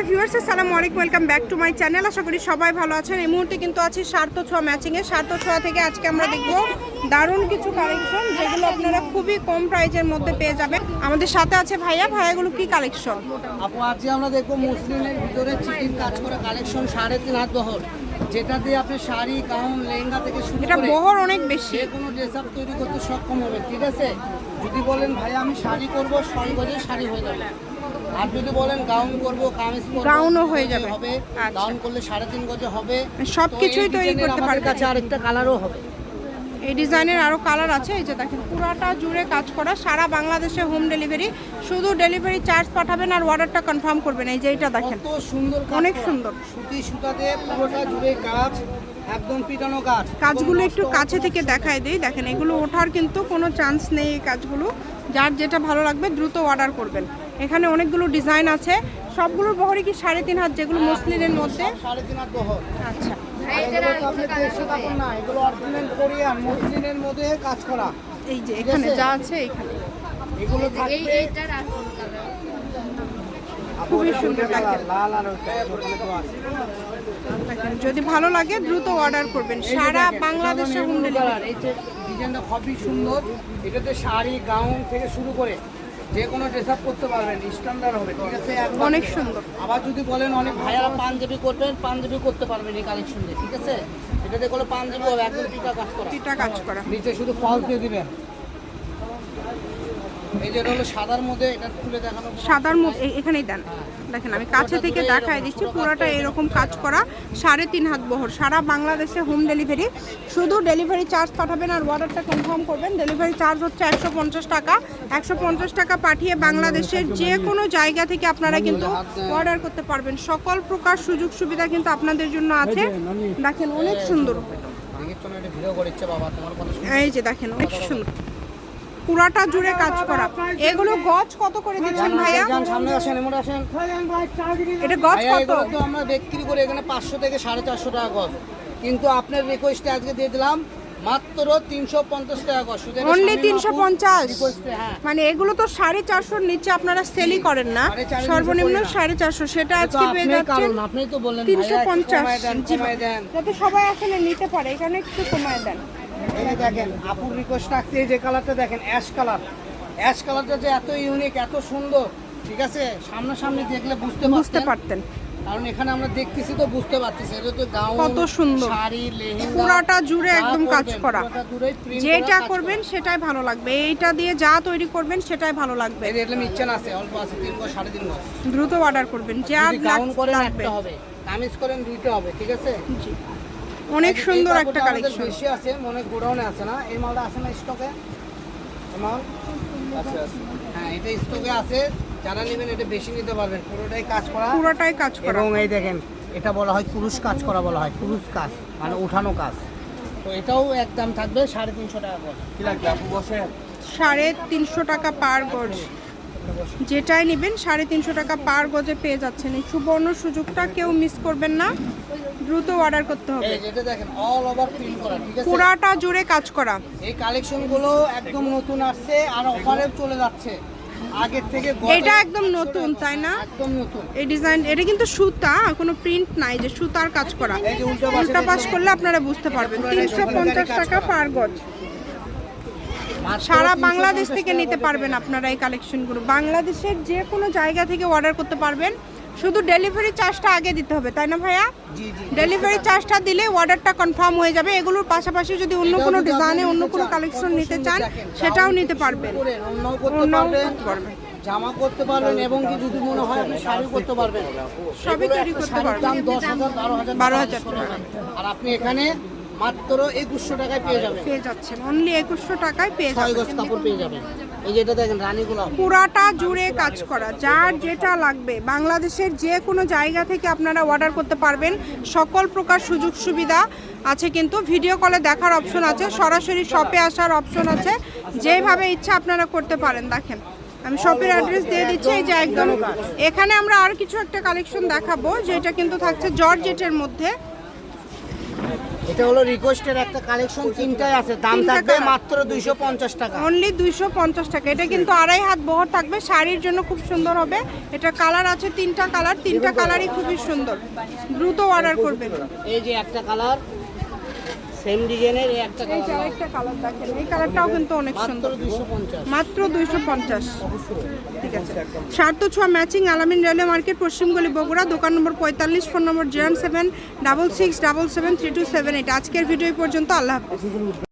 Hello viewers আসসালামু আলাইকুম welcome back to my channel. আশা করি সবাই ভালো আছেন। এই মুহূর্তে কিন্তু আছি সার্থ ছোঁয়া ম্যাচিংয়ে সার্থ ছোঁয়া থেকে আজকে আমরা দেখব দারুণ কিছু কালেকশন যেগুলো আপনারা খুবই কম প্রাইজের মধ্যে পেয়ে যাবেন। আমাদের সাথে আছে ভাইয়া। ভাইয়াগুলো কি কালেকশন আপু আজকে আমরা দেখব মুসলিমের ভিতরে চিকির কাজ করা কালেকশন সাড়ে তিন হাত বহর। যেটা দিয়ে আপনি শাড়ি গাউন লেহেঙ্গা থেকে শুরু এটা বহর অনেক বেশি। যে কোনো ড্রেস আপ তৈরি করতে সক্ষম হবে ঠিক আছে? যদি বলেন ভাই আমি শাড়ি করব ছয় শাড়ি হয়ে যাবে। আর যদি বলেন গাউন করব কামিজ করব গাউনও হয়ে যাবে। হবে। আচ্ছা। গাউন করলে সাড়ে তিন গজে হবে। সবকিছুই তো এই তৈরি করতে আমাদের কাছে আরেকটা কালারও হবে। এই ডিজাইনের আরও কালার আছে এই যে দেখেন পুরাটা জুড়ে কাজ করা সারা বাংলাদেশে হোম ডেলিভারি শুধু ডেলিভারি চার্জ পাঠাবেন আর অর্ডারটা কনফার্ম করবেন এই যে এটা দেখেন। সুন্দর অনেক সুন্দর। সুতি সুতাতে পুরোটা জুড়ে কাজ একদম পিটানো কাজ। কাজগুলো একটু কাছে থেকে দেখায় দিই। দেখেন এগুলো ওঠার কিন্তু কোনো চান্স নেই এই কাজগুলো। যার যেটা ভালো লাগবে দ্রুত অর্ডার করবেন। এখানে অনেকগুলো ডিজাইন আছে। সবগুলোর বহরে কি সাড়ে তিন হাত যেগুলো মসলিনের মধ্যে? সাড়ে তিন হাত বহর। আচ্ছা। এগুলো তো আপনি দেশি কাপড় না এগুলো অরিজিনাল কোরিয়ান মসলিনের মধ্যে কাজ করা। এই যে এখানে যা আছে এখানে। এগুলো থাকবে খুবই সুন্দর লাল আর ওইটা ওখানে তো আছে। দেখেন যদি ভালো লাগে দ্রুত অর্ডার করবেন। সারা দেখেন, বাংলাদেশে সাদা হোম ডেলিভারি এই যে ডিজাইনটা খুবই সুন্দর। এটাতে শাড়ি গাউন থেকে শুরু করে যে কোনো ড্রেস আপ করতে পারবেন স্ট্যান্ডার্ড হবে ঠিক আছে? অনেক সুন্দর। আবার যদি বলেন অনেক ভাইয়ারা পাঞ্জাবি করবেন পাঞ্জাবি করতে পারবেন এই কালেকশন দিয়ে ঠিক আছে? এটাতে কোনো পাঞ্জাবি হবে একদম পিটা কাজ করা। পিটা কাজ করা। নিচে শুধু ফলস দিয়ে দিবেন। এই যেটা হলো সাদার মধ্যে এটা খুলে দেখানো সাদার মধ্যে এখানেই দেন দেখেন আমি কাছে থেকে দেখাই দিচ্ছি পুরোটা এরকম কাজ করা সাড়ে তিন হাত বহর সারা বাংলাদেশে হোম ডেলিভারি শুধু ডেলিভারি চার্জ পাঠাবেন আর অর্ডারটা কনফার্ম করবেন ডেলিভারি চার্জ হচ্ছে একশো পঞ্চাশ টাকা একশো পঞ্চাশ টাকা পাঠিয়ে বাংলাদেশের যে কোনো জায়গা থেকে আপনারা কিন্তু অর্ডার করতে পারবেন সকল প্রকার সুযোগ সুবিধা কিন্তু আপনাদের জন্য আছে দেখেন অনেক সুন্দর এই যে দেখেন অনেক সুন্দর পুরাটা জুড়ে কাজ করা। এগুলো গজ কত করে দিচ্ছেন ভাইয়া? সামনে আসেন এমন আসেন। এটা গজ কত? তো আমরা বিক্রি করে এখানে পাঁচশো থেকে সাড়ে চারশো টাকা গজ কিন্তু আপনার রিকোয়েস্টে আজকে দিয়ে দিলাম মাত্র তিনশো পঞ্চাশ টাকা গজ শুধু অনলি তিনশো পঞ্চাশ? হ্যাঁ। মানে এগুলো তো সাড়ে চারশোর নিচে আপনারা সেলই করেন না। সর্বনিম্ন সাড়ে চারশো সেটা এটা আজকে পেয়ে যাচ্ছেন কারণ আপনি তো বললেন তিনশো পঞ্চাশ। যাতে সবাই আসলে নিতে পারে এখানে একটু কমায় দেন। এই দেখেন আপুর রিকোয়েস্ট রাখছি এই যে কালারটা দেখেন অ্যাশ কালার অ্যাশ কালারটা যে এত ইউনিক এত সুন্দর ঠিক আছে? সামনাসামনি দেখলে বুঝতে বুঝতে পারতেন। কারণ এখানে আমরা দেখতেছি তো বুঝতে পারতেছি এটা তো গাউন কত সুন্দর। শাড়ি লেহেঙ্গা পুরাটা জুড়ে একদম কাজ করা। যেটা করবেন সেটাই ভালো লাগবে। এইটা দিয়ে যা তৈরি করবেন সেটাই ভালো লাগবে। যে এগুলো আছে অল্প আছে তিন সাড়ে তিন দ্রুত অর্ডার করবেন যা গাউন করেন একটা হবে কামিজ করেন দুইটা হবে ঠিক আছে? জি। অনেক এই- এই সুন্দর একটা কালেকশন বেশি আছে মনে গোডাউনে আছে না? এই মালটা আছে না স্টকে মাল? হ্যাঁ এটা স্টকে আছে। যারা নেবেন এটা বেশি নিতে পারবেন। পুরোটাই কাজ করা। পুরোটাই কাজ করা। এবং এই দেখেন এটা বলা হয় পুরুষ কাজ করা বলা হয়। পুরুষ কাজ মানে উঠানো কাজ। তো এটাও একদম থাকবে সাড়ে তিনশো টাকা কি লাগবে? আপু বসে? সাড়ে তিনশো টাকা পার গজ। যেটাই নেবেন সাড়ে তিনশো টাকা পার গজে পেয়ে যাচ্ছেন। এই সুবর্ণ সুযোগটা কেউ মিস করবেন না। দ্রুত অর্ডার করতে হবে। যেটা দেখেন অল ওভার প্রিন্ট করা ঠিক আছে? পুরাটা জুড়ে কাজ করা। এই কালেকশনগুলো একদম নতুন আসছে আর অফারে চলে যাচ্ছে। আগের থেকে এটা একদম নতুন তাই না? একদম নতুন। এই ডিজাইন এটা কিন্তু সুতা কোনো প্রিন্ট নাই যে সুতার কাজ করা। উল্টো পাশে করলে আপনারা বুঝতে পারবেন। তিনশো পঞ্চাশ টাকা। পার গজ। সারা বাংলাদেশ থেকে নিতে পারবেন আপনারা এই কালেকশনগুলো বাংলাদেশের যে কোনো জায়গা থেকে অর্ডার করতে পারবেন। শুধু ডেলিভারি চার্জটা আগে দিতে হবে তাই না ভাইয়া? ডেলিভারি চার্জটা দিলে অর্ডারটা কনফার্ম হয়ে যাবে। এগুলোর পাশাপাশি যদি অন্য কোনো ডিজাইনে অন্য কোনো কালেকশন নিতে চান সেটাও নিতে পারবেন। করতে জামা করতে পারবেন এবং কি যদি মনে হয় আপনি শাড়ি করতে পারবেন। সবই তৈরি করতে পারবেন। দাম দশ হাজার বারো। হাজার। আর আপনি এখানে মাত্র একুশশো টাকায় পেয়ে যাবেন। পেয়ে যাচ্ছেন। অনলি একুশশো টাকায় পেয়ে ছয় গজ কাপড় পেয়ে যাবেন। এই যেটা দেখেন রানী গোলাপ। পুরাটা জুড়ে কাজ করা। যার যেটা লাগবে বাংলাদেশের যে কোনো জায়গা থেকে আপনারা অর্ডার করতে পারবেন। সকল প্রকার সুযোগ সুবিধা আছে কিন্তু। ভিডিও কলে দেখার অপশন আছে। সরাসরি শপে আসার অপশন আছে। যেভাবে ইচ্ছা আপনারা করতে পারেন। দেখেন আমি শপের অ্যাড্রেস দিয়ে দিচ্ছি। এই যে একদম এখানে আমরা আর কিছু একটা কালেকশন দেখাবো যেটা কিন্তু থাকছে জর্জেটের মধ্যে। এটা হলো রিকোয়েস্টের একটা কালেকশন তিনটাই আছে। দাম থাকবে মাত্র দুইশো পঞ্চাশ টাকা। অনলি দুইশো পঞ্চাশ টাকা। এটা কিন্তু আড়াই হাত বহর থাকবে। শাড়ির জন্য খুব সুন্দর হবে। এটা কালার আছে তিনটা কালার তিনটা কালারই খুবই সুন্দর। দ্রুত অর্ডার করবেন। এই যে একটা কালার সেম ডিজাইনের একটা যে আরেকটা কালার দেখেন এই কালারটাও কিন্তু অনেক সুন্দর। দুইশো পঞ্চাশ। মাত্র দুইশো পঞ্চাশ। ঠিক আছে। সার্থ ছোঁয়া ম্যাচিং আলামিন রেলওয়ে মার্কেট পশ্চিমগলি বগুড়া দোকান নম্বর পঁয়তাল্লিশ phone number zero seven double six double seven three two seven eight আজকের ভিডিও পর্যন্ত আল্লাহ হাফিজ।